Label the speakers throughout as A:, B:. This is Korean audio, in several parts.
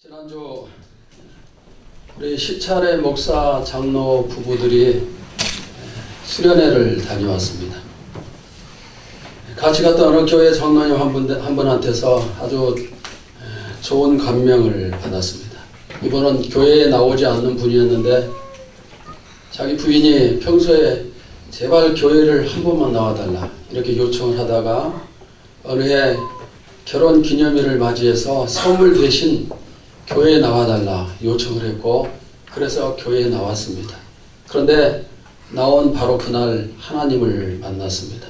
A: 지난주 우리 시찰의 목사 장로 부부들이 수련회를 다녀왔습니다. 같이 갔던 어느 교회 장로님 한, 분, 한 분한테서 아주 좋은 감명을 받았습니다. 이분은 교회에 나오지 않는 분이었는데 자기 부인이 평소에 제발 교회를 한 번만 나와달라 이렇게 요청을 하다가 어느 해 결혼 기념일을 맞이해서 선물 대신 교회에 나와달라 요청을 했고 그래서 교회에 나왔습니다. 그런데 나온 바로 그날 하나님을 만났습니다.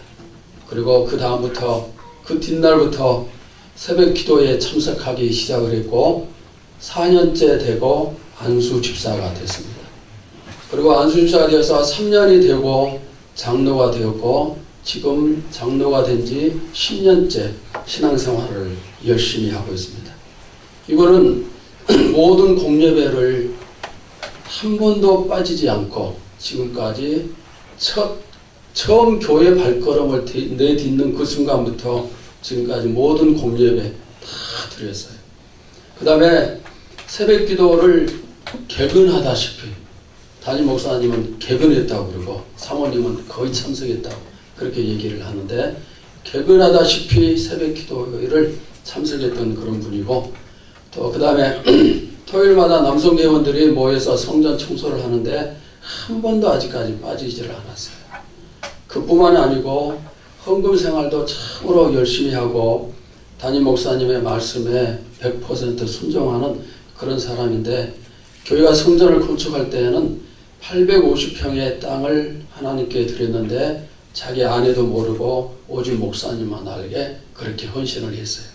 A: 그리고 그 다음부터 그 뒷날부터 새벽 기도에 참석하기 시작을 했고 4년째 되고 안수 집사가 됐습니다. 그리고 안수 집사가 되어서 3년이 되고 장로가 되었고 지금 장로가 된 지 10년째 신앙생활을 열심히 하고 있습니다. 이거는 모든 공예배를 한 번도 빠지지 않고 지금까지 첫 처음 교회 발걸음을 디- 내딛는 그 순간부터 지금까지 모든 공예배 다 드렸어요. 그 다음에 새벽 기도를 개근하다시피 담임 목사님은 개근했다고 그러고 사모님은 거의 참석했다고 그렇게 얘기를 하는데 개근하다시피 새벽 기도를 참석했던 그런 분이고 또 그 다음에 토요일마다 남성 회원들이 모여서 성전 청소를 하는데 한 번도 아직까지 빠지지를 않았어요. 그뿐만이 아니고 헌금 생활도 참으로 열심히 하고 담임 목사님의 말씀에 100% 순종하는 그런 사람인데 교회가 성전을 건축할 때에는 850평의 땅을 하나님께 드렸는데 자기 아내도 모르고 오직 목사님만 알게 그렇게 헌신을 했어요.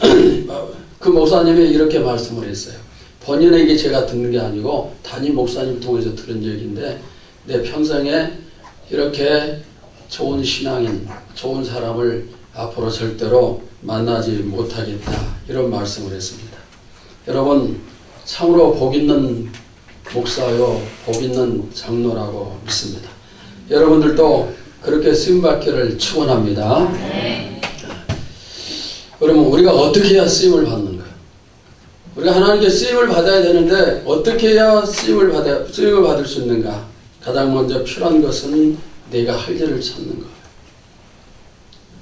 A: 그 목사님이 이렇게 말씀을 했어요. 본인에게 제가 듣는 게 아니고 담임 목사님 통해서 들은 얘기인데 내 평생에 이렇게 좋은 신앙인, 좋은 사람을 앞으로 절대로 만나지 못하겠다 이런 말씀을 했습니다. 여러분 참으로 복 있는 목사요, 복 있는 장로라고 믿습니다. 여러분들도 그렇게 쓰임 받기를 축원합니다. 그러면 우리가 어떻게 해야 쓰임을 받는가? 우리가 하나님께 쓰임을 받아야 되는데 어떻게 해야 쓰임을 받아 쓰임을 받을 수 있는가? 가장 먼저 필요한 것은 내가 할 일을 찾는 거예요.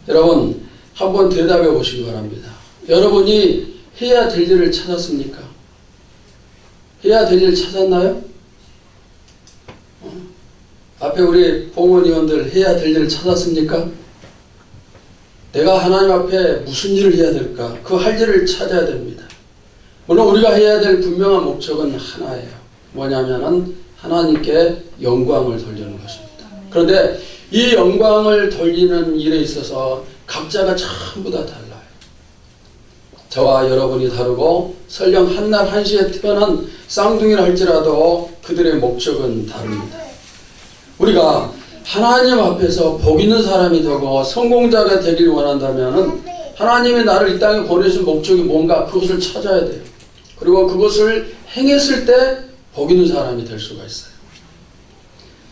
A: 여러분 한번 대답해 보시기 바랍니다. 여러분이 해야 될 일을 찾았습니까? 해야 될일 찾았나요? 어? 앞에 우리 봉원위원들 해야 될 일을 찾았습니까? 내가 하나님 앞에 무슨 일을 해야 될까? 그 할 일을 찾아야 됩니다. 물론 우리가 해야 될 분명한 목적은 하나예요. 뭐냐면은 하나님께 영광을 돌리는 것입니다. 그런데 이 영광을 돌리는 일에 있어서 각자가 전부 다 달라요. 저와 여러분이 다르고 설령 한날 한시에 태어난 쌍둥이를 할지라도 그들의 목적은 다릅니다. 우리가 하나님 앞에서 복 있는 사람이 되고 성공자가 되길 원한다면 하나님이 나를 이 땅에 보내신 목적이 뭔가 그것을 찾아야 돼요. 그리고 그것을 행했을 때 복 있는 사람이 될 수가 있어요.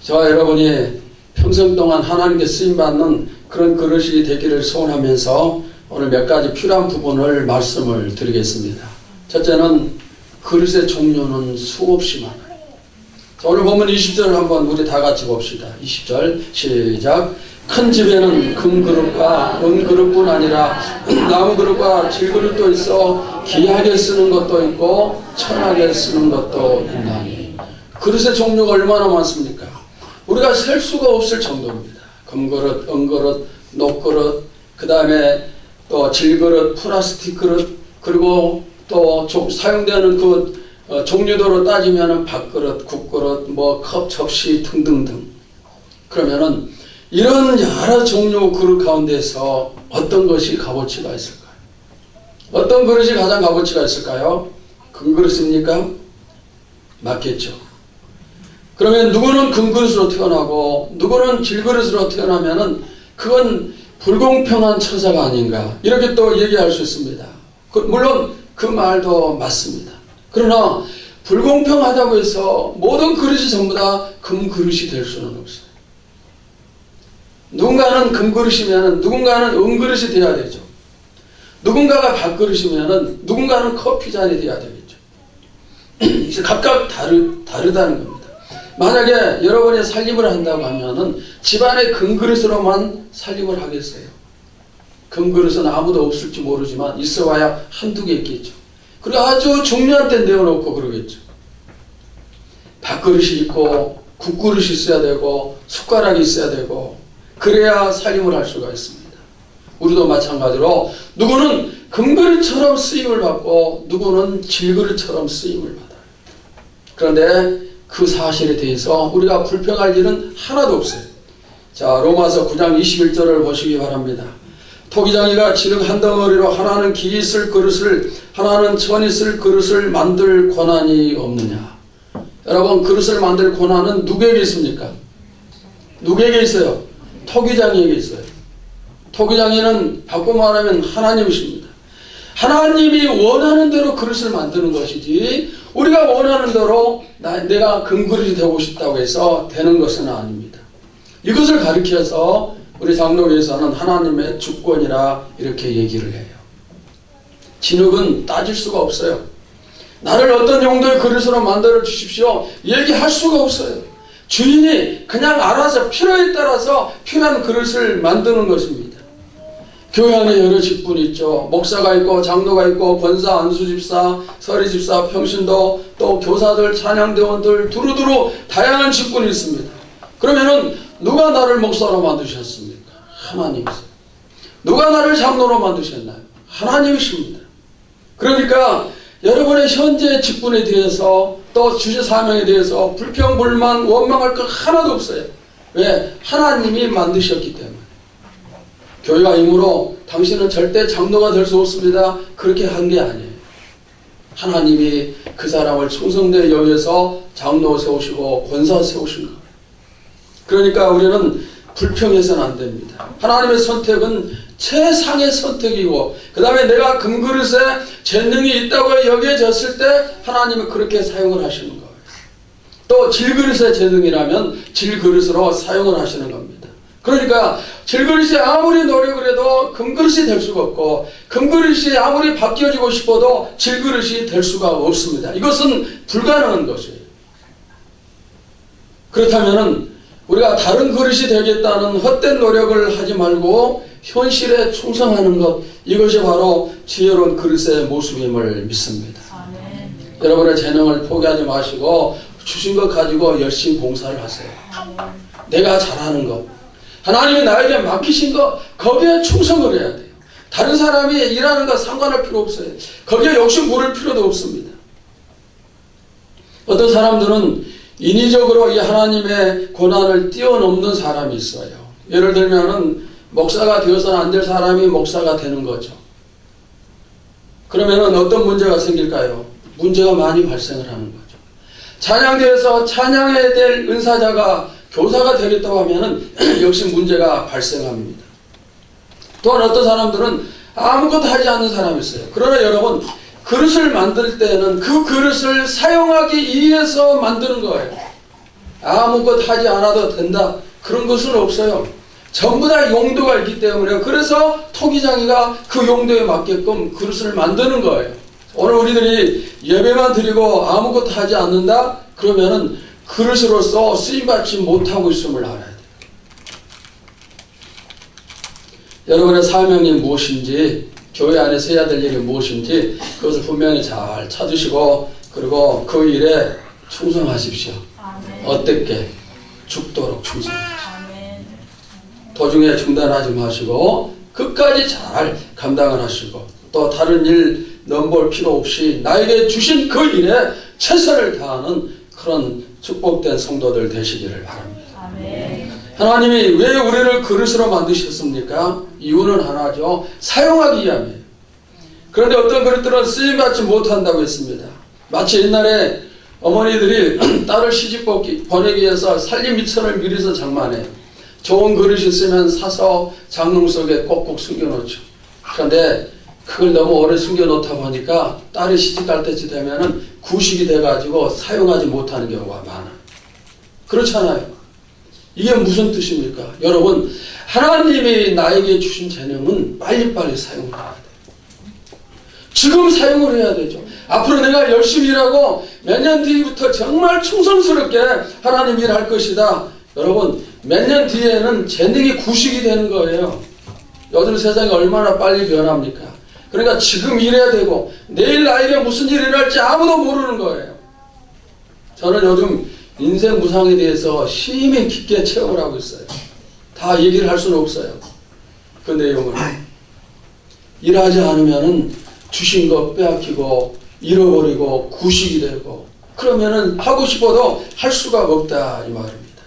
A: 저와 여러분이 평생 동안 하나님께 쓰임받는 그런 그릇이 되기를 소원하면서 오늘 몇 가지 필요한 부분을 말씀을 드리겠습니다. 첫째는 그릇의 종류는 수없이 많아요. 자, 오늘 보면 20절을 한번 우리 다 같이 봅시다. 20절 시작. 큰 집에는 금 그릇과 은 그릇뿐 아니라 나무 그릇과 질 그릇도 있어 귀하게 쓰는 것도 있고 천하게 쓰는 것도 있나니 그릇의 종류가 얼마나 많습니까? 우리가 셀 수가 없을 정도입니다. 금그릇, 은그릇, 녹그릇, 그 다음에 또 질그릇, 플라스틱 그릇, 그리고 또 조- 사용되는 그 어, 종류도로 따지면은 밥그릇, 국그릇, 뭐 컵, 접시 등등등. 그러면은 이런 여러 종류 그릇 가운데서 어떤 것이 값어치가 있을까요? 어떤 그릇이 가장 값어치가 있을까요? 금 그릇입니까? 맞겠죠. 그러면 누구는 금 그릇으로 태어나고 누구는 질 그릇으로 태어나면은 그건 불공평한 처사가 아닌가 이렇게 또 얘기할 수 있습니다. 그- 물론 그 말도 맞습니다. 그러나 불공평하다고 해서 모든 그릇이 전부 다 금 그릇이 될 수는 없어요. 누군가는 금 그릇이면 누군가는 은 그릇이 돼야 되죠. 누군가가 밥그릇이면은 누군가는 커피 잔이 돼야 되겠죠. 이제 각각 다르, 다르다는 겁니다. 만약에 여러분이 살림을 한다고 하면은 집안의 금그릇으로만 살림을 하겠어요. 금그릇은 아무도 없을지 모르지만 있어봐야 한두 개 있겠죠. 그리고 아주 중요한 때 내어놓고 그러겠죠. 밥그릇이 있고 국그릇이 있어야 되고 숟가락이 있어야 되고 그래야 살림을 할 수가 있습니다. 우리도 마찬가지로 누구는 금그릇처럼 쓰임을 받고 누구는 질그릇처럼 쓰임을 받아요. 그런데 그 사실에 대해서 우리가 불평할 일은 하나도 없어요. 자, 로마서 9장 21절을 보시기 바랍니다. 토기장이가 지능 한 덩어리로 하나는 기 있을 그릇을 하나는 천 있을 그릇을 만들 권한이 없느냐. 여러분 그릇을 만들 권한은 누구에게 있습니까? 누구에게 있어요? 토기장이에게 있어요. 토기장이는 바꿔 말하면 하나님이십니다. 하나님이 원하는 대로 그릇을 만드는 것이지 우리가 원하는 대로 나, 내가 금그릇이 되고 싶다고 해서 되는 것은 아닙니다. 이것을 가리켜서 우리 장로교에서는 하나님의 주권이라 이렇게 얘기를 해요. 진흙은 따질 수가 없어요. 나를 어떤 용도의 그릇으로 만들어 주십시오. 얘기할 수가 없어요. 주인이 그냥 알아서 필요에 따라서 필요한 그릇을 만드는 것입니다. 교회 안에 여러 직분이 있죠. 목사가 있고 장로가 있고 권사, 안수집사, 서리집사, 평신도 또 교사들, 찬양대원들 두루두루 다양한 직분이 있습니다. 그러면은 누가 나를 목사로 만드셨습니까? 하나님이세요. 누가 나를 장로로 만드셨나요? 하나님이십니다. 그러니까 여러분의 현재 직분에 대해서 또 주제 사명에 대해서 불평, 불만, 원망할 것 하나도 없어요. 왜? 하나님이 만드셨기 때문에. 교회가 이므로 당신은 절대 장로가 될 수 없습니다. 그렇게 한 게 아니에요. 하나님이 그 사람을 충성되게 여기서 장로 세우시고 권사 세우신 거예요. 그러니까 우리는 불평해서는 안 됩니다. 하나님의 선택은 최상의 선택이고 그 다음에 내가 금그릇에 재능이 있다고 여겨졌을 때 하나님은 그렇게 사용을 하시는 거예요. 또 질그릇의 재능이라면 질그릇으로 사용을 하시는 겁니다. 그러니까 질그릇이 아무리 노력을 해도 금그릇이 될 수가 없고 금그릇이 아무리 바뀌어지고 싶어도 질그릇이 될 수가 없습니다. 이것은 불가능한 것이에요. 그렇다면은 우리가 다른 그릇이 되겠다는 헛된 노력을 하지 말고 현실에 충성하는 것 이것이 바로 지혜로운 그릇의 모습임을 믿습니다.
B: 아멘.
A: 여러분의 재능을 포기하지 마시고 주신 것 가지고 열심히 봉사를 하세요. 내가 잘하는 것 하나님이 나에게 맡기신 것 거기에 충성을 해야 돼요. 다른 사람이 일하는 것 상관할 필요 없어요. 거기에 욕심 부릴 필요도 없습니다. 어떤 사람들은 인위적으로 이 하나님의 고난을 뛰어넘는 사람이 있어요. 예를 들면은 목사가 되어서는 안 될 사람이 목사가 되는 거죠. 그러면은 어떤 문제가 생길까요? 문제가 많이 발생을 하는 거죠. 찬양대에서 찬양해야 될 은사자가 교사가 되겠다고 하면은 역시 문제가 발생합니다. 또한 어떤 사람들은 아무것도 하지 않는 사람이 있어요. 그러나 여러분, 그릇을 만들 때는 그 그릇을 사용하기 위해서 만드는 거예요. 아무것도 하지 않아도 된다. 그런 것은 없어요. 전부 다 용도가 있기 때문에 그래서 토기장이가 그 용도에 맞게끔 그릇을 만드는 거예요. 오늘 우리들이 예배만 드리고 아무것도 하지 않는다? 그러면은 그릇으로서 쓰임받지 못하고 있음을 알아야 돼요. 여러분의 사명이 무엇인지 교회 안에서 해야 될 일이 무엇인지 그것을 분명히 잘 찾으시고 그리고 그 일에 충성하십시오.
B: 아멘.
A: 어떻게 죽도록 충성.
B: 아멘.
A: 도중에 중단하지 마시고 끝까지 잘 감당을 하시고 또 다른 일 넘볼 필요 없이 나에게 주신 그 일에 최선을 다하는 그런 축복된 성도들 되시기를 바랍니다.
B: 아멘.
A: 하나님이 왜 우리를 그릇으로 만드셨습니까? 이유는 하나죠. 사용하기 위함이에요. 그런데 어떤 그릇들은 쓰임받지 못한다고 했습니다. 마치 옛날에 어머니들이 딸을 시집 보내기 위해서 살림 미천을 미리서 장만해. 좋은 그릇이 있으면 사서 장롱 속에 꼭꼭 숨겨놓죠. 그런데 그걸 너무 오래 숨겨놓다 보니까 딸이 시집 갈 때쯤 되면은 구식이 돼가지고 사용하지 못하는 경우가 많아요. 그렇잖아요. 이게 무슨 뜻입니까? 여러분, 하나님이 나에게 주신 재능은 빨리빨리 사용해야 돼요. 지금 사용을 해야 되죠. 앞으로 내가 열심히 일하고 몇 년 뒤부터 정말 충성스럽게 하나님 일할 것이다. 여러분, 몇 년 뒤에는 재능이 구식이 되는 거예요. 요즘 세상이 얼마나 빨리 변합니까? 그러니까 지금 일해야 되고 내일 나에게 무슨 일이 일어날지 아무도 모르는 거예요. 저는 요즘 인생 무상에 대해서 심히 깊게 체험을 하고 있어요. 다 얘기를 할 수는 없어요. 그 내용을. 일하지 않으면은 주신 거 빼앗기고 잃어버리고 구식이 되고 그러면은 하고 싶어도 할 수가 없다 이 말입니다.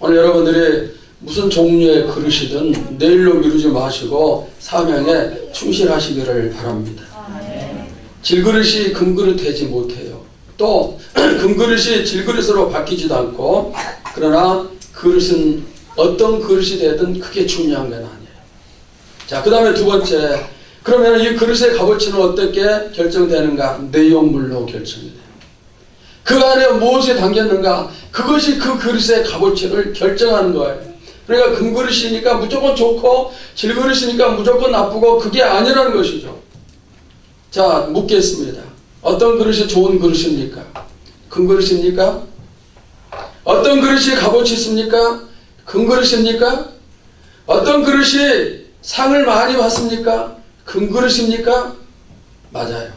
A: 오늘 여러분들이 무슨 종류의 그릇이든 내일로 미루지 마시고 사명에 충실하시기를 바랍니다. 질그릇이 금그릇 되지 못해요. 또 금그릇이 질그릇으로 바뀌지도 않고 그러나 그릇은 어떤 그릇이 되든 그게 중요한 건 아니에요. 자, 그 다음에 두 번째. 그러면 이 그릇의 값어치는 어떻게 결정되는가? 내용물로 결정이 돼요. 그 안에 무엇이 담겼는가? 그것이 그 그릇의 값어치를 결정하는 거예요. 그러니까 금그릇이니까 무조건 좋고 질그릇이니까 무조건 나쁘고 그게 아니라는 것이죠. 자, 묻겠습니다. 어떤 그릇이 좋은 그릇입니까? 금 그릇입니까? 어떤 그릇이 값어치 있습니까? 금 그릇입니까? 어떤 그릇이 상을 많이 받습니까? 금 그릇입니까? 맞아요.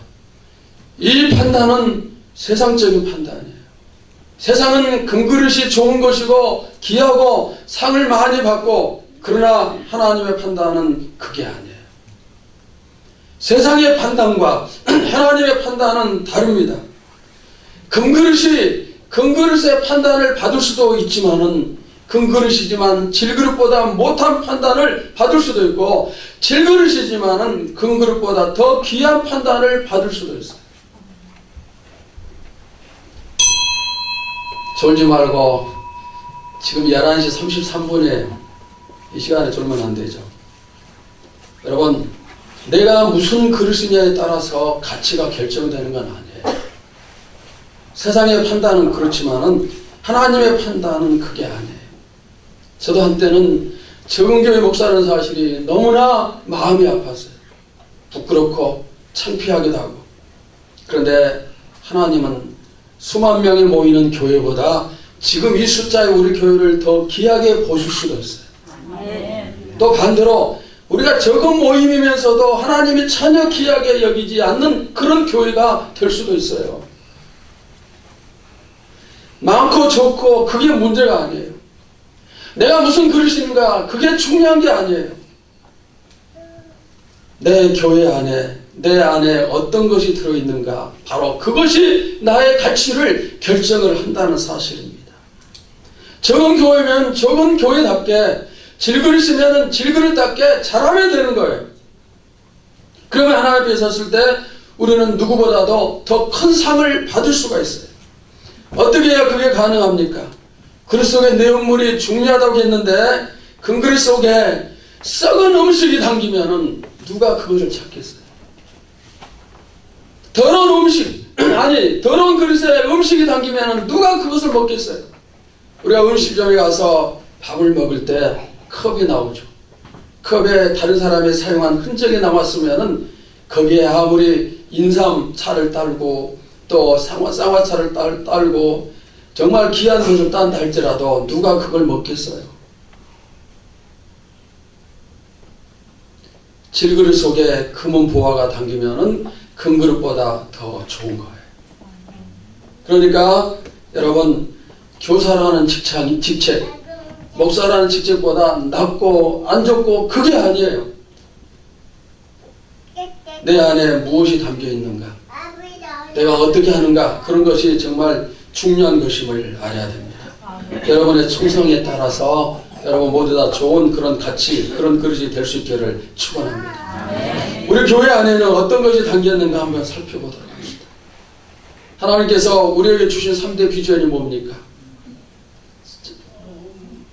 A: 이 판단은 세상적인 판단이에요. 세상은 금 그릇이 좋은 것이고 귀하고 상을 많이 받고 그러나 하나님의 판단은 그게 아니에요. 세상의 판단과 하나님의 판단은 다릅니다. 금그릇이 금그릇의 판단을 받을 수도 있지만은 금그릇이지만 질그릇보다 못한 판단을 받을 수도 있고 질그릇이지만은 금그릇보다 더 귀한 판단을 받을 수도 있어요. 졸지 말고 지금 11시 33분에 이 시간에 졸면 안 되죠. 여러분 내가 무슨 그릇이냐에 따라서 가치가 결정되는 건 아니에요. 세상의 판단은 그렇지만은 하나님의 판단은 그게 아니에요. 저도 한때는 적응교회 목사라는 사실이 너무나 마음이 아팠어요. 부끄럽고 창피하기도 하고. 그런데 하나님은 수만 명이 모이는 교회보다 지금 이 숫자의 우리 교회를 더 귀하게 보실 수도 있어요. 또 반대로 우리가 적은 모임이면서도 하나님이 전혀 귀하게 여기지 않는 그런 교회가 될 수도 있어요. 많고 적고 그게 문제가 아니에요. 내가 무슨 그릇인가 그게 중요한 게 아니에요. 내 교회 안에 내 안에 어떤 것이 들어있는가 바로 그것이 나의 가치를 결정을 한다는 사실입니다. 적은 교회면 적은 교회답게 질그릇이면 질그릇답게 잘하면 되는 거예요. 그러면 하나님 앞에 섰을 때 우리는 누구보다도 더 큰 상을 받을 수가 있어요. 어떻게 해야 그게 가능합니까? 그릇 속에 내용물이 중요하다고 했는데 금그릇 속에 썩은 음식이 담기면은 누가 그것을 찾겠어요? 더러운 음식 아니 더러운 그릇에 음식이 담기면은 누가 그것을 먹겠어요? 우리가 음식점에 가서 밥을 먹을 때 컵이 나오죠. 컵에 다른 사람이 사용한 흔적이 남았으면은 거기에 아무리 인삼 차를 딸고 또 쌍화, 쌍화차를 딸, 딸고 정말 귀한 것을 딴다 할지라도 누가 그걸 먹겠어요? 질그릇 속에 금은 보화가 담기면은 금그릇보다 더 좋은 거예요. 그러니까 여러분 교사라는 직장, 직책, 목사라는 직책보다 낮고 안 좋고 그게 아니에요. 내 안에 무엇이 담겨 있는가? 내가 어떻게 하는가? 그런 것이 정말 중요한 것임을 알아야 됩니다. 여러분의 충성에 따라서 여러분 모두 다 좋은 그런 가치, 그런 그릇이 될 수 있기를 축원합니다. 우리 교회 안에는 어떤 것이 담겼는가 한번 살펴보도록 합시다. 하나님께서 우리에게 주신 3대 비전이 뭡니까?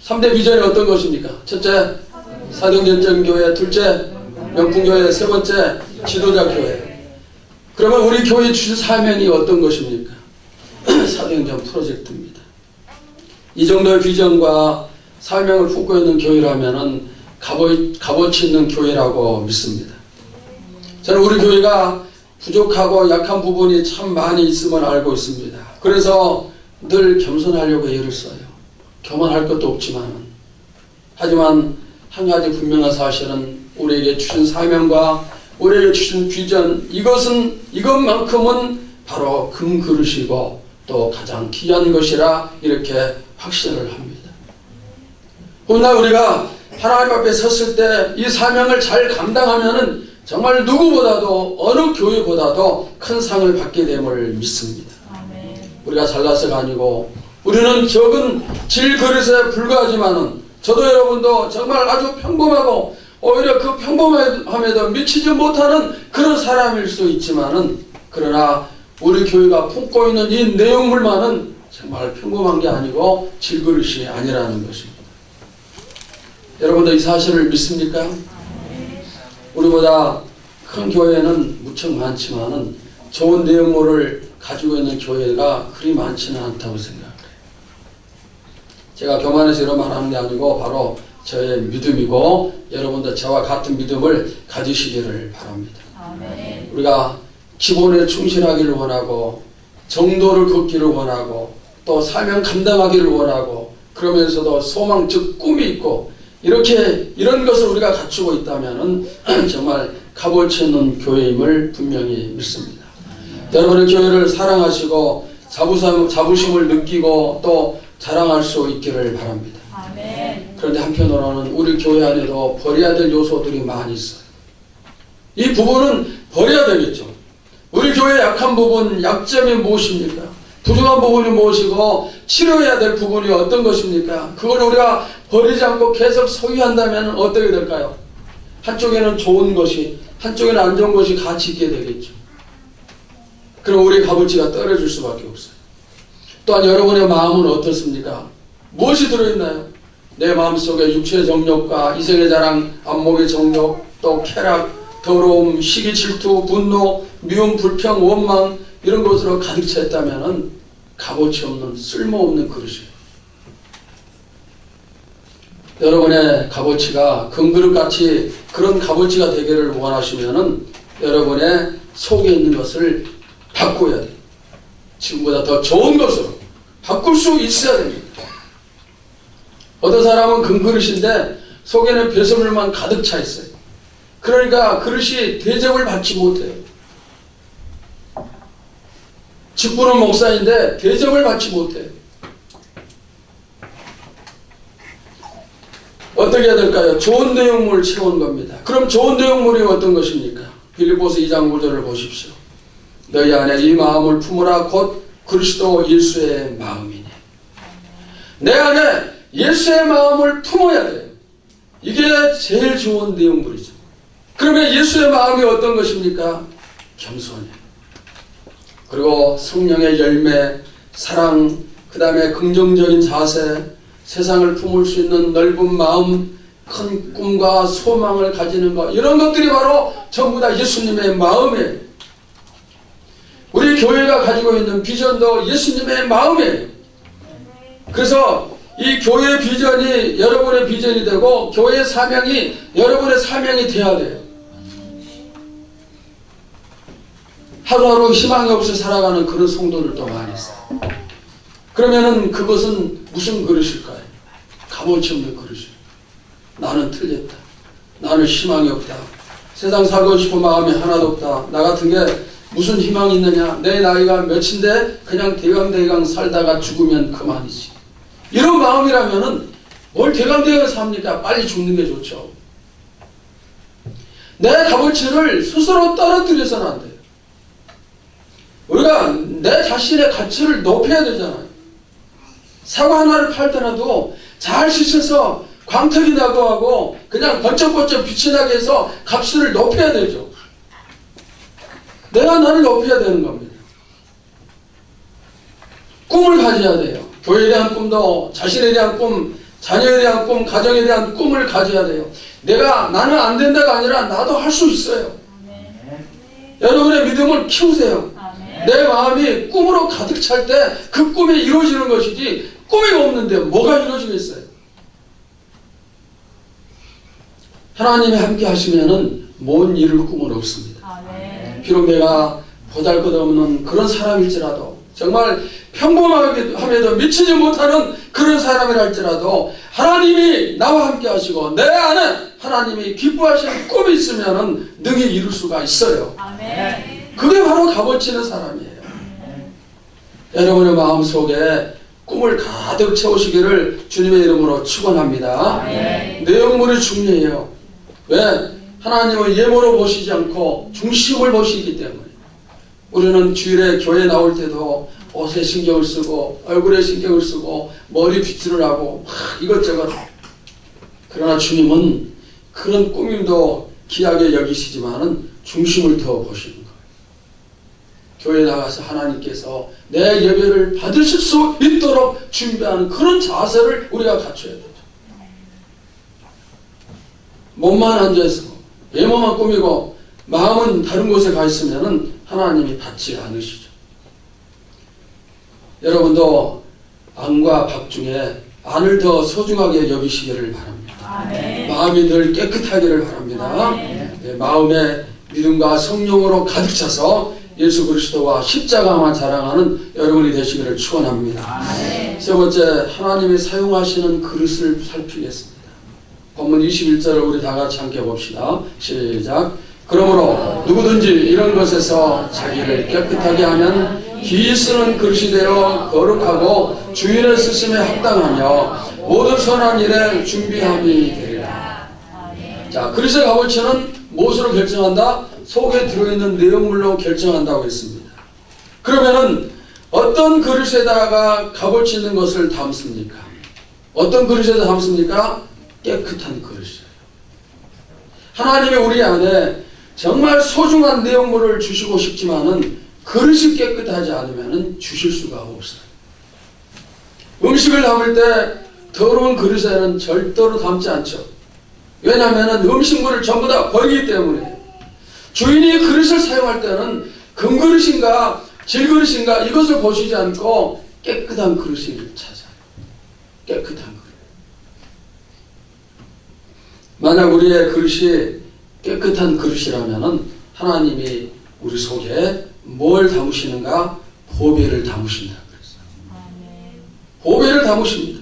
A: 3대 비전이 어떤 것입니까? 첫째, 사도전전 교회, 둘째, 명품 교회, 세 번째, 지도자 교회. 그러면 우리 교회 주신 사명이 어떤 것입니까? 사도행전 프로젝트입니다. 이 정도의 비전과 사명을 품고 있는 교회라면은 값어, 값어치 있는 교회라고 믿습니다. 저는 우리 교회가 부족하고 약한 부분이 참 많이 있음을 알고 있습니다. 그래서 늘 겸손하려고 애를 써요. 교만할 것도 없지만 하지만 한 가지 분명한 사실은 우리에게 주신 사명과 우리에게 주신 비전 이것은 이것만큼은 바로 금 그릇이고 또 가장 귀한 것이라 이렇게 확신을 합니다. 오늘 우리가 하나님 앞에 섰을 때 이 사명을 잘 감당하면은 정말 누구보다도 어느 교회보다도 큰 상을 받게 됨을 믿습니다. 우리가 잘나서가 아니고 우리는 적은 질그릇에 불과하지만은 저도 여러분도 정말 아주 평범하고 오히려 그 평범함에도 미치지 못하는 그런 사람일 수 있지만은 그러나 우리 교회가 품고 있는 이 내용물만은 정말 평범한 게 아니고 질그릇이 아니라는 것입니다. 여러분도 이 사실을 믿습니까? 우리보다 큰 교회는 무척 많지만은 좋은 내용물을 가지고 있는 교회가 그리 많지는 않다고 생각해요. 제가 교만해서 이런 말 하는 게 아니고 바로 저의 믿음이고 여러분도 저와 같은 믿음을 가지시기를 바랍니다.
B: 아멘.
A: 우리가 기본에 충실하기를 원하고 정도를 걷기를 원하고 또 사명 감당하기를 원하고 그러면서도 소망 즉 꿈이 있고 이렇게 이런 것을 우리가 갖추고 있다면은 정말 값어치 있는 교회임을 분명히 믿습니다. 여러분의 교회를 사랑하시고 자부심, 자부심을 느끼고 또 자랑할 수 있기를 바랍니다. 그런데 한편으로는 우리 교회 안에도 버려야 될 요소들이 많이 있어요. 이 부분은 버려야 되겠죠. 우리 교회의 약한 부분, 약점이 무엇입니까? 부족한 부분이 무엇이고 치료해야 될 부분이 어떤 것입니까? 그걸 우리가 버리지 않고 계속 소유한다면 어떻게 될까요? 한쪽에는 좋은 것이, 한쪽에는 안 좋은 것이 같이 있게 되겠죠. 그럼 우리 값어치가 떨어질 수밖에 없어요. 또한 여러분의 마음은 어떻습니까? 무엇이 들어있나요? 내 마음속에 육체의 정욕과 이생의 자랑, 안목의 정욕, 또 쾌락, 더러움, 시기, 질투, 분노, 미움, 불평, 원망 이런 것으로 가득 찼다면 값어치 없는 쓸모없는 그릇이에요. 여러분의 값어치가 금그릇같이 그런 값어치가 되기를 원하시면은 여러분의 속에 있는 것을 바꿔야 돼요. 지금보다 더 좋은 것으로 바꿀 수 있어야 됩니다. 어떤 사람은 금그릇인데 속에는 배설물만 가득 차 있어요. 그러니까 그릇이 대접을 받지 못해요. 직분은 목사인데 대접을 받지 못해요. 어떻게 해야 될까요? 좋은 내용물을 채운 겁니다. 그럼 좋은 내용물이 어떤 것입니까? 빌립보서 2장 5절을 보십시오. 너희 안에 이 마음을 품으라 곧 그리스도 예수의 마음이니. 내 안에 예수의 마음을 품어야 돼요. 이게 제일 좋은 내용물이죠. 그러면 예수의 마음이 어떤 것입니까? 겸손해. 그리고 성령의 열매, 사랑, 그 다음에 긍정적인 자세, 세상을 품을 수 있는 넓은 마음, 큰 꿈과 소망을 가지는 것, 이런 것들이 바로 전부 다 예수님의 마음이에요. 우리 교회가 가지고 있는 비전도 예수님의 마음이에요. 그래서 이 교회 비전이 여러분의 비전이 되고 교회 사명이 여러분의 사명이 돼야 돼요. 하루하루 희망이 없이 살아가는 그런 성도들도 많이 있어요. 그러면은 그것은 무슨 그릇일까요? 값어치 없는 그릇이에요. 나는 틀렸다. 나는 희망이 없다. 세상 살고 싶은 마음이 하나도 없다. 나 같은 게 무슨 희망이 있느냐? 내 나이가 몇인데 그냥 대강대강 살다가 죽으면 그만이지. 이런 마음이라면은 뭘 대강대강 삽니까? 빨리 죽는 게 좋죠. 내 값어치를 스스로 떨어뜨려서는 안 돼요. 우리가 내 자신의 가치를 높여야 되잖아요. 사과 하나를 팔더라도 잘 씻어서 광택이 나고 하고 그냥 번쩍번쩍 빛이 나게 해서 값을 높여야 되죠. 내가 나를 높여야 되는 겁니다. 꿈을 가져야 돼요. 교회에 대한 꿈도 자신에 대한 꿈, 자녀에 대한 꿈, 가정에 대한 꿈을 가져야 돼요. 내가 나는 안 된다가 아니라 나도 할 수 있어요. 여러분의 믿음을 키우세요. 내 마음이 꿈으로 가득 찰 때 그 꿈이 이루어지는 것이지 꿈이 없는데 뭐가 이루어지겠어요? 하나님이 함께 하시면은 못 이룰 꿈은 없습니다.
B: 아멘.
A: 비록 내가 보잘것없는 그런 사람일지라도 정말 평범하게도 미치지 못하는 그런 사람이랄지라도 하나님이 나와 함께 하시고 내 안에 하나님이 기뻐하시는 꿈이 있으면 능히 이룰 수가 있어요.
B: 아멘.
A: 그게 바로 값어치는 사람이에요. 여러분의 마음속에 꿈을 가득 채우시기를 주님의 이름으로 축원합니다. 내용물이 중요해요. 왜? 하나님은 예모로 보시지 않고 중심을 보시기 때문에 우리는 주일에 교회 나올 때도 옷에 신경을 쓰고 얼굴에 신경을 쓰고 머리 빗질을 하고 막 이것저것 그러나 주님은 그런 꾸밈도 귀하게 여기시지만은 중심을 더 거예요. 교회 나가서 하나님께서 내 예배를 받으실 수 있도록 준비하는 그런 자세를 우리가 갖춰야 되죠. 몸만 앉아서 외모만 꾸미고 마음은 다른 곳에 가 있으면은 하나님이 받지 않으시죠. 여러분도 안과 박 중에 안을 더 소중하게 여기시기를 바랍니다.
B: 아멘.
A: 마음이 늘 깨끗하기를 바랍니다. 네, 마음에 믿음과 성령으로 가득 차서 예수 그리스도와 십자가만 자랑하는 여러분이 되시기를 축원합니다. 세 번째 하나님이 사용하시는 그릇을 살피겠습니다. 본문 21절을 우리 다 같이 함께 봅시다. 시작. 그러므로 누구든지 이런 것에서 자기를 깨끗하게 하면 귀 쓰는 그릇이 되어 거룩하고 주인의 쓰심에 합당하며 모든 선한 일에 준비함이 되리라. 자, 그릇의 값어치는 무엇으로 결정한다? 속에 들어있는 내용물로 결정한다고 했습니다. 그러면은 어떤 그릇에다가 값어치 있는 것을 담습니까? 어떤 그릇에다 담습니까? 깨끗한 그릇이에요. 하나님이 우리 안에 정말 소중한 내용물을 주시고 싶지만은 그릇이 깨끗하지 않으면은 주실 수가 없어요. 음식을 담을 때 더러운 그릇에는 절대로 담지 않죠. 왜냐하면 음식물을 전부 다 버리기 때문에 주인이 그릇을 사용할 때는 금그릇인가 질그릇인가 이것을 보시지 않고 깨끗한 그릇을 찾아요. 깨끗한 그릇. 만약 우리의 그릇이 깨끗한 그릇이라면 하나님이 우리 속에 뭘 담으시는가? 보배를 담으신다 그랬어요. 보배를 담으십니다.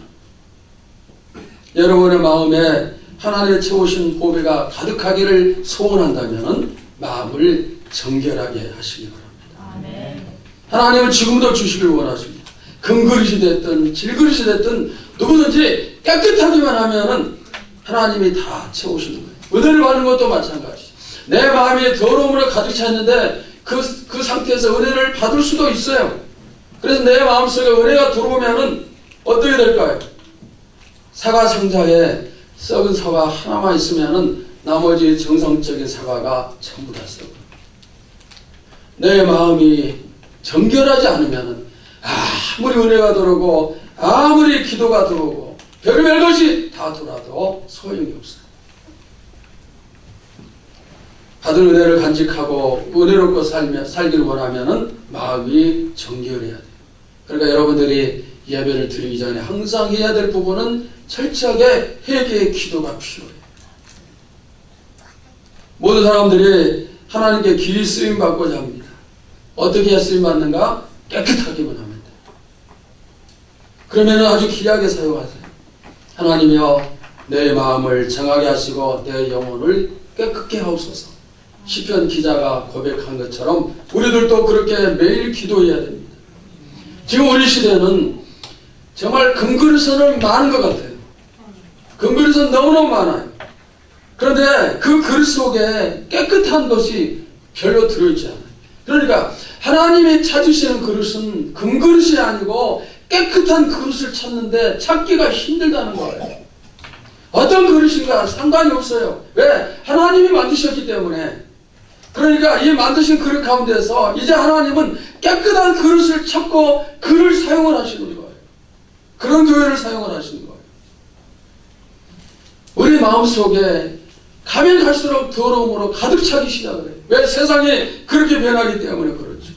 A: 여러분의 마음에 하나님의 채우신 보배가 가득하기를 소원한다면 마음을 정결하게 하시기 바랍니다.
B: 아멘.
A: 하나님은 지금도 주시길 원하십니다. 금그릇이 됐든 질그릇이 됐든 누구든지 깨끗하기만 하면은 하나님이 다 채우시는 거예요. 은혜를 받는 것도 마찬가지. 내 마음이 더러움으로 가득 차 있는데 그, 그 상태에서 은혜를 받을 수도 있어요. 그래서 내 마음속에 은혜가 들어오면은 어떻게 될까요? 사과 상자에 썩은 사과 하나만 있으면은 나머지 정상적인 사과가 전부 다 썩어. 내 마음이 정결하지 않으면은 아무리 은혜가 들어오고 아무리 기도가 들어오고 별의별 것이 다 들어와도 소용이 없어요. 받은 은혜를 간직하고 은혜롭고 살며 살기를 원하면은 마음이 정결해야 돼요. 그러니까 여러분들이 예배를 드리기 전에 항상 해야 될 부분은 철저하게 회개의 기도가 필요해요. 모든 사람들이 하나님께 귀 쓰임 받고자 합니다. 어떻게 쓰임 받는가? 깨끗하기만 돼요. 그러면 아주 귀하게 사용하세요. 하나님이여 내 마음을 정하게 하시고 내 영혼을 깨끗게 하옵소서. 시편 기자가 고백한 것처럼 우리들도 그렇게 매일 기도해야 됩니다. 지금 우리 시대는 정말 금그릇은 많은 것 같아요. 금그릇은 너무너무 많아요. 그런데 그 그릇 속에 깨끗한 것이 별로 들어있지 않아요. 그러니까 하나님이 찾으시는 그릇은 금그릇이 아니고 깨끗한 그릇을 찾는데 찾기가 힘들다는 거예요. 어떤 그릇인가 상관이 없어요. 왜? 하나님이 만드셨기 때문에. 그러니까 이 만드신 그릇 가운데서 이제 하나님은 깨끗한 그릇을 찾고 그를 사용을 하시는 거예요. 그런 교회를 사용을 하시는 거예요. 우리 마음속에 가면 갈수록 더러움으로 가득 차기 시작을 해요. 왜? 세상이 그렇게 변하기 때문에 그렇죠.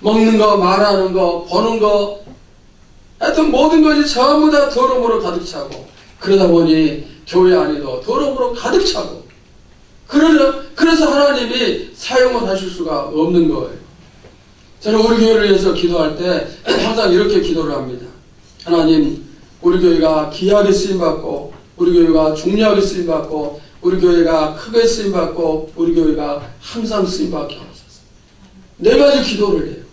A: 먹는 거, 말하는 거, 보는 거, 하여튼 모든 것이 전부 다 더러움으로 가득 차고 그러다 보니 교회 안에도 더러움으로 가득 차고 그래서 그래서 하나님이 사용을 하실 수가 없는 거예요. 저는 우리 교회를 위해서 기도할 때 항상 이렇게 기도를 합니다. 하나님, 우리 교회가 귀하게 쓰임받고, 우리 교회가 중요하게 쓰임받고, 우리 교회가 크게 쓰임받고, 우리 교회가 항상 쓰임받게 하소서. 네 가지 기도를 해요.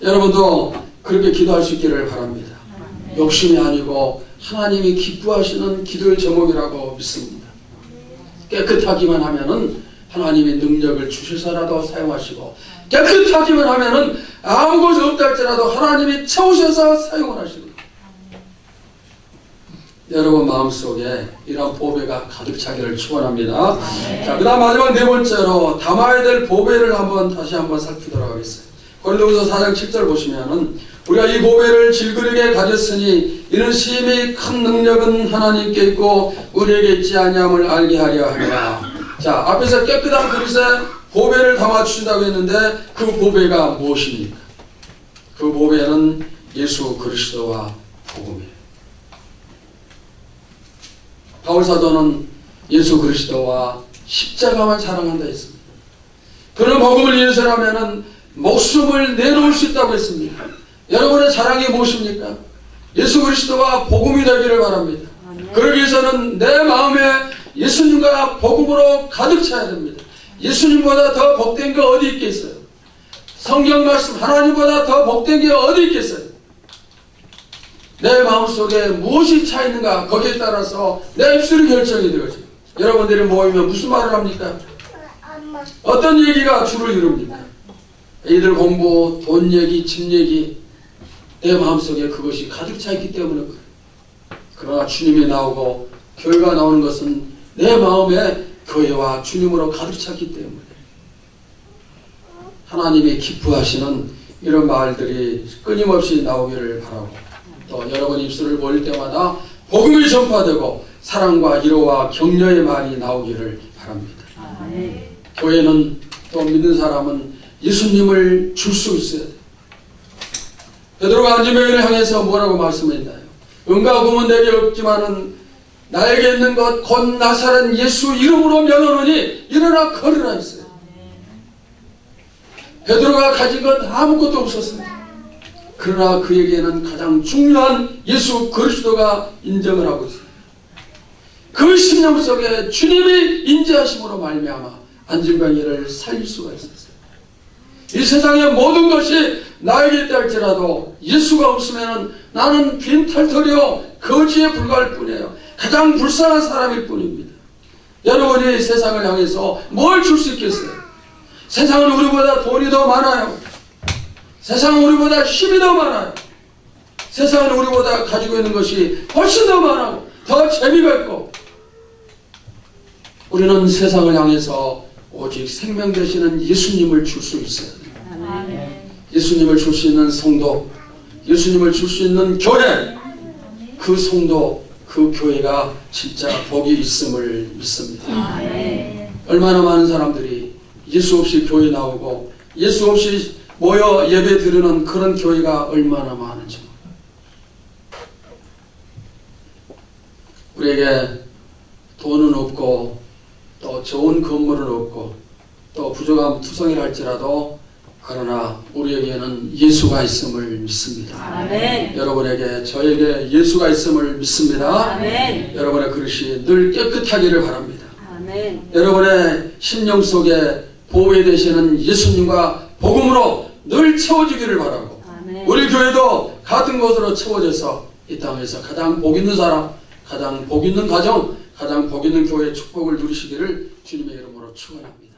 A: 여러분도 그렇게 기도할 수 있기를 바랍니다. 욕심이 아니고 하나님이 기뻐하시는 기도의 제목이라고 믿습니다. 깨끗하기만 하면은 하나님의 능력을 주셔서라도 사용하시고 깨끗하기만 하면은 아무것이 없다 할지라도 하나님이 채우셔서 사용을 하십니다. 여러분 마음속에 이런 보배가 가득 차기를 축원합니다. 자, 그다음 마지막 네 번째로 담아야 될 보배를 한번 다시 한번 살피도록 하겠습니다. 고린도후서 4장 7절 보시면은 우리가 이 보배를 질그리게 가졌으니 이는 심히 큰 능력은 하나님께 있고 우리에게 있지 아니함을 알게 하려 함이라. 자, 앞에서 깨끗한 그릇에 보배를 담아 주신다고 했는데 그 보배가 무엇입니까? 그 보배는 예수 그리스도와 복음이에요. 바울 사도는 예수 그리스도와 십자가만 자랑한다 했습니다. 그는 복음을 위해서 라면은 목숨을 내놓을 수 있다고 했습니다. 여러분의 자랑이 무엇입니까? 예수 그리스도와 복음이 되기를 바랍니다. 그러기 위해서는 내 마음에 예수님과 복음으로 가득 차야 됩니다. 예수님보다 더 복된 게 어디 있겠어요? 성경 말씀 하나님보다 더 복된 게 어디 있겠어요? 내 마음속에 무엇이 차 있는가 거기에 따라서 내 입술이 결정이 되어져. 여러분들이 모이면 무슨 말을 합니까? 어떤 얘기가 주를 이룹니까? 애들 공부, 돈 얘기, 집 얘기 내 마음속에 그것이 가득 차 있기 때문에 그래. 그러나 주님이 나오고 교회가 나오는 것은 내 마음에 교회와 주님으로 가득 찼기 때문에 하나님이 기뻐하시는 이런 말들이 끊임없이 나오기를 바라고 또 여러분 입술을 모일 때마다 복음이 전파되고 사랑과 위로와 격려의 말이 나오기를 바랍니다. 교회는 또 믿는 사람은 예수님을 줄 수 있어야 돼. 베드로가 안지명을 향해서 뭐라고 말씀했나요? 은과 금은 내게 없지만은 나에게 있는 것 곧 나사렛 예수 이름으로 명하노니 일어나 걸으라 했어요. 베드로가 가진 건 아무것도 없었습니다. 그러나 그에게는 가장 중요한 예수 그리스도가 인정을 하고 있어요. 그 신념 속에 주님이 인지하심으로 말미암아 안진병이를 살릴 수가 있었어요. 이 세상의 모든 것이 나에게 있다 할지라도 예수가 없으면 나는 빈털터리요 거지에 불과할 뿐이에요. 가장 불쌍한 사람일 뿐입니다. 여러분이 세상을 향해서 뭘 줄 수 있겠어요? 세상은 우리보다 돈이 더 많아요. 세상은 우리보다 힘이 더 많아요. 세상은 우리보다 가지고 있는 것이 훨씬 더 많아요. 더 재미가 있고. 우리는 세상을 향해서 오직 생명 되시는 예수님을 줄 수 있어요. 예수님을 줄 수 있는 성도, 예수님을 줄 수 있는 교회, 그 성도, 그 교회가 진짜 복이 있음을 믿습니다. 얼마나 많은 사람들이 예수 없이 교회 나오고 예수 없이 모여 예배 드리는 그런 교회가 얼마나 많은지. 우리에게 돈은 없고 또 좋은 건물은 없고 또 부족한 투성이라 할지라도 그러나 우리에게는 예수가 있음을 믿습니다.
B: 아멘.
A: 여러분에게 저에게 예수가 있음을 믿습니다.
B: 아멘.
A: 여러분의 그릇이 늘 깨끗하기를 바랍니다.
B: 아멘.
A: 여러분의 심령 속에 보호되시는 예수님과 복음으로 늘 채워지기를 바라고
B: 아멘.
A: 우리 교회도 같은 것으로 채워져서 이 땅에서 가장 복 있는 사람, 가장 복 있는 가정, 가장 복 있는 교회의 축복을 누리시기를 주님의 이름으로 축원합니다.